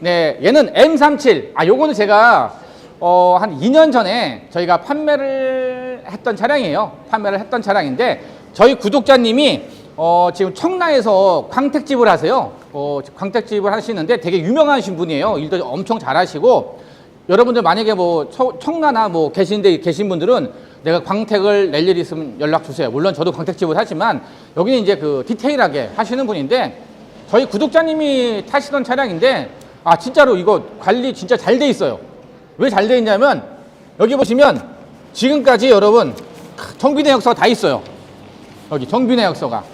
네, 얘는 M37. 아, 요거는 제가 어, 한 2년 전에 저희가 판매를 했던 차량이에요. 판매를 했던 차량인데 저희 구독자님이 어, 지금 청라에서 광택집을 하세요. 어, 광택집을 하시는데 되게 유명하신 분이에요. 일도 엄청 잘하시고 여러분들 만약에 뭐 청- 청라나 뭐 계신데 계신 분들은 내가 광택을 낼 일 있으면 연락 주세요. 물론 저도 광택집을 하지만 여기는 이제 그 디테일하게 하시는 분인데 저희 구독자님이 타시던 차량인데 아 진짜로 이거 관리 진짜 잘 돼 있어요. 왜 잘 돼 있냐면 여기 보시면 지금까지 여러분 정비 내역서가 다 있어요. 여기 정비 내역서가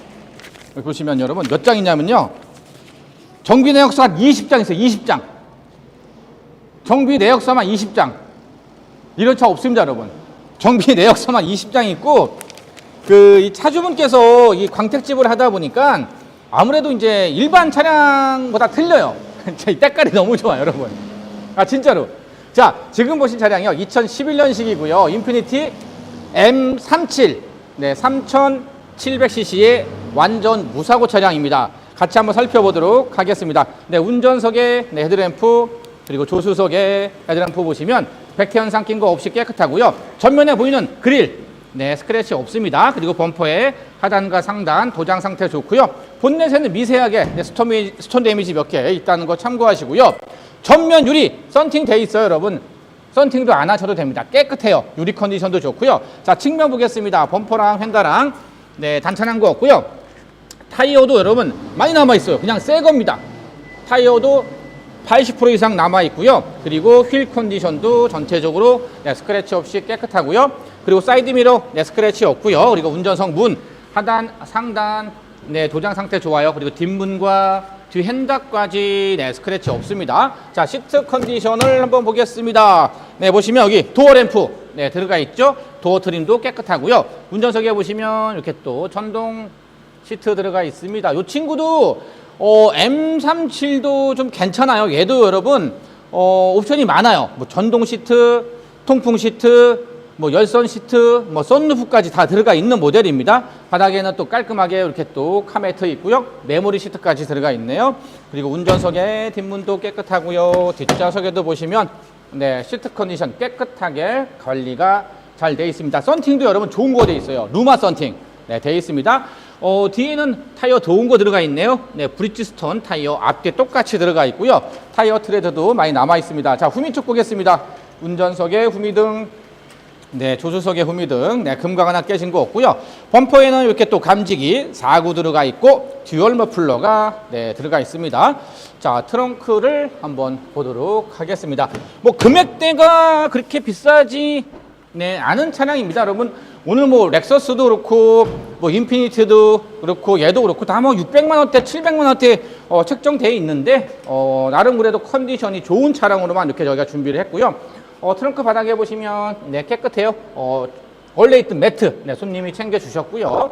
여기 보시면 여러분 몇장 있냐면요. 정비 내역서가 20장 있어요. 20장. 정비 내역서만 20장. 이런 차 없습니다, 여러분. 정비 내역서만 20장 있고 그 이 차주분께서 이 광택집을 하다 보니까 아무래도 이제 일반 차량보다 틀려요. 진짜 이 때깔이 너무 좋아요, 여러분. 아 진짜로. 자, 지금 보신 차량이요. 2011년식이고요. 인피니티 M37. 네, 3700cc의 완전 무사고 차량입니다. 같이 한번 살펴보도록 하겠습니다. 네, 운전석에 네, 헤드램프 그리고 조수석에 헤드램프 보시면 백태 현상 낀 거 없이 깨끗하고요. 전면에 보이는 그릴 네, 스크래치 없습니다. 그리고 범퍼의 하단과 상단 도장 상태 좋고요. 본넷에는 미세하게 네, 스톤, 미- 스톤 데미지 몇 개 있다는 거 참고하시고요. 전면 유리 썬팅 돼 있어요, 여러분. 썬팅도 안 하셔도 됩니다. 깨끗해요. 유리 컨디션도 좋고요. 자, 측면 보겠습니다. 범퍼랑 휀다랑 네, 단찬한 거 없고요. 타이어도 여러분 많이 남아 있어요. 그냥 새 겁니다. 타이어도 80% 이상 남아 있고요. 그리고 휠 컨디션도 전체적으로 네, 스크래치 없이 깨끗하고요. 그리고 사이드 미러 네, 스크래치 없고요. 그리고 운전석 문 하단 상단 네, 도장 상태 좋아요. 그리고 뒷문과 뒤 핸드까지 네, 스크래치 없습니다. 자, 시트 컨디션을 한번 보겠습니다. 네, 보시면 여기 도어 램프 네, 들어가 있죠. 도어 트림도 깨끗하고요. 운전석에 보시면 이렇게 또 전동 시트 들어가 있습니다. 이 친구도 어, M37도 좀 괜찮아요. 얘도 여러분 어, 옵션이 많아요. 뭐 전동 시트, 통풍 시트, 뭐 열선 시트, 뭐 썬루프까지 다 들어가 있는 모델입니다. 바닥에는 또 깔끔하게 이렇게 또 카메트 있고요. 메모리 시트까지 들어가 있네요. 그리고 운전석에 뒷문도 깨끗하고요. 뒷좌석에도 보시면 네 시트 컨디션 깨끗하게 관리가 잘 돼 있습니다. 썬팅도 여러분 좋은 거 돼 있어요. 루마 썬팅 네, 돼 있습니다. 어, 뒤에는 타이어 좋은 거 들어가 있네요. 네, 브릿지스톤 타이어 앞뒤 똑같이 들어가 있고요. 타이어 트레드도 많이 남아 있습니다. 자, 후미 쪽 보겠습니다. 운전석에 후미등, 네, 조수석에 후미등, 네, 금각 하나 깨진 거 없고요. 범퍼에는 이렇게 또 감지기 4구 들어가 있고 듀얼 머플러가 네, 들어가 있습니다. 자, 트렁크를 한번 보도록 하겠습니다. 뭐 금액대가 그렇게 비싸지 네, 아는 차량입니다, 여러분. 오늘 뭐 렉서스도 그렇고 뭐 인피니티도 그렇고 얘도 그렇고 다 뭐 600만 원대, 700만 원대 어, 책정되어 있는데 어, 나름 그래도 컨디션이 좋은 차량으로만 이렇게 저희가 준비를 했고요. 어, 트렁크 바닥에 보시면 네, 깨끗해요. 어, 원래 있던 매트 네, 손님이 챙겨 주셨고요.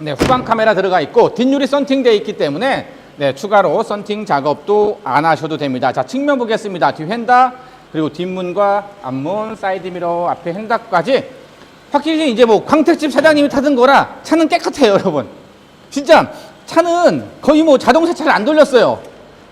네, 후방 카메라 들어가 있고 뒷유리 썬팅되어 있기 때문에 네, 추가로 썬팅 작업도 안 하셔도 됩니다. 자, 측면 보겠습니다. 뒤 휀다 그리고 뒷문과 앞문, 사이드 미러, 앞에 핸다까지 확실히 이제 뭐 광택집 사장님이 타던 거라 차는 깨끗해요, 여러분. 진짜 차는 거의 뭐 자동 세차를 안 돌렸어요.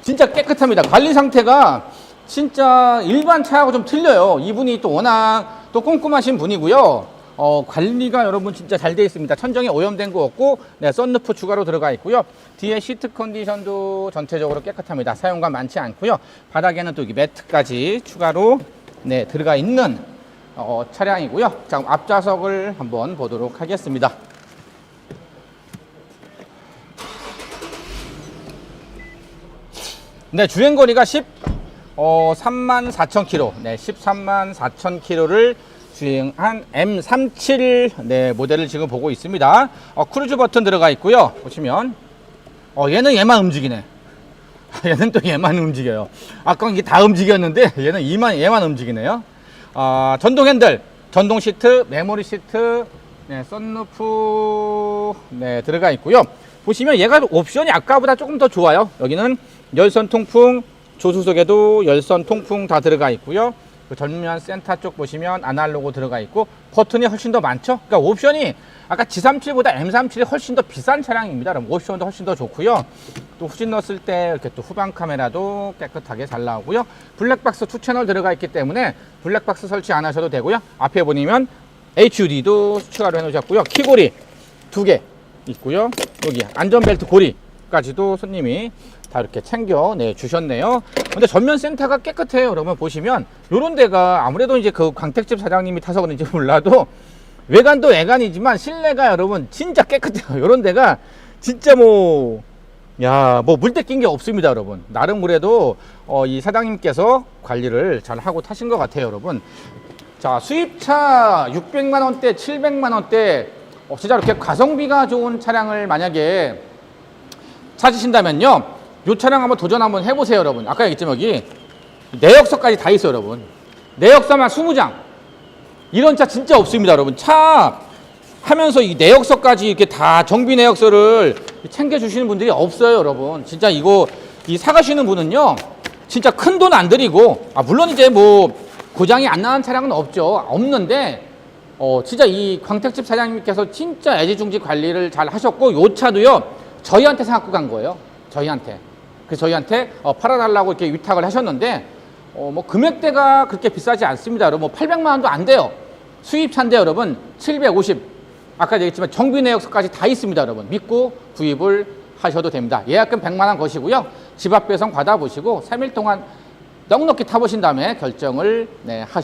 진짜 깨끗합니다. 관리 상태가 진짜 일반 차하고 좀 틀려요. 이분이 또 워낙 또 꼼꼼하신 분이고요. 어, 관리가 여러분 진짜 잘 되어 있습니다. 천정에 오염된 거 없고, 네, 썬루프 추가로 들어가 있고요. 뒤에 시트 컨디션도 전체적으로 깨끗합니다. 사용감 많지 않고요. 바닥에는 또 매트까지 추가로 네, 들어가 있는 어, 차량이고요. 자, 앞좌석을 한번 보도록 하겠습니다. 네, 주행 거리가 10, 어, 3만 4천 킬로, 네, 13만 4천 킬로를 주행한 M37 네, 모델을 지금 보고 있습니다. 어, 크루즈 버튼 들어가 있고요. 보시면 어, 얘는 얘만 움직이네. 얘는 또 얘만 움직여요. 아까 이게 다 움직였는데 얘는 이만 얘만 움직이네요. 아, 전동 핸들, 전동 시트, 메모리 시트, 네, 썬루프 네, 들어가 있고요. 보시면 얘가 옵션이 아까보다 조금 더 좋아요. 여기는 열선 통풍, 조수석에도 열선 통풍 다 들어가 있고요. 그 전면 센터 쪽 보시면 아날로그 들어가 있고 버튼이 훨씬 더 많죠. 그러니까 옵션이 아까 G37보다 M37이 훨씬 더 비싼 차량입니다. 그럼 옵션도 훨씬 더 좋고요. 또 후진 넣었을 때 이렇게 또 후방 카메라도 깨끗하게 잘 나오고요. 블랙박스 투 채널 들어가 있기 때문에 블랙박스 설치 안 하셔도 되고요. 앞에 보시면 HUD도 추가로 해놓으셨고요. 키고리 두 개 있고요. 여기 안전벨트 고리 까지도 손님이 다 이렇게 챙겨 내 주셨네요. 근데 전면 센터가 깨끗해요. 여러분 보시면 요런 데가 아무래도 이제 그 광택집 사장님이 타서 그런지 몰라도 외관도 외관이지만 실내가 여러분 진짜 깨끗해요. 요런 데가 진짜 뭐 야, 뭐 물때 낀 게 없습니다, 여러분. 나름 그래도 어, 이 사장님께서 관리를 잘 하고 타신 것 같아요, 여러분. 자, 수입차 600만 원대, 700만 원대, 어, 진짜 이렇게 가성비가 좋은 차량을 만약에 찾으신다면요, 이 차량 한번 도전 한번 해보세요, 여러분. 아까 얘기했지만 여기 내역서까지 다 있어요, 여러분. 내역서만 20장. 이런 차 진짜 없습니다, 여러분. 차 하면서 이 내역서까지 이렇게 다 정비 내역서를 챙겨주시는 분들이 없어요, 여러분. 진짜 이거 이 사가시는 분은요, 진짜 큰 돈 안 들이고, 아, 물론 이제 뭐 고장이 안 나는 차량은 없죠. 없는데, 어, 진짜 이 광택집 사장님께서 진짜 애지중지 관리를 잘 하셨고, 요 차도요, 저희한테 사갖고 간 거예요. 저희한테. 그래서 저희한테 어, 팔아달라고 이렇게 위탁을 하셨는데, 어, 뭐 금액대가 그렇게 비싸지 않습니다. 여러분, 뭐 800만 원도 안 돼요. 수입차인데 여러분, 750. 아까 얘기했지만 정비 내역서까지 다 있습니다, 여러분. 믿고 구입을 하셔도 됩니다. 예약금 100만 원 거시고요. 집 앞 배송 받아보시고 3일 동안 넉넉히 타보신 다음에 결정을 네, 하시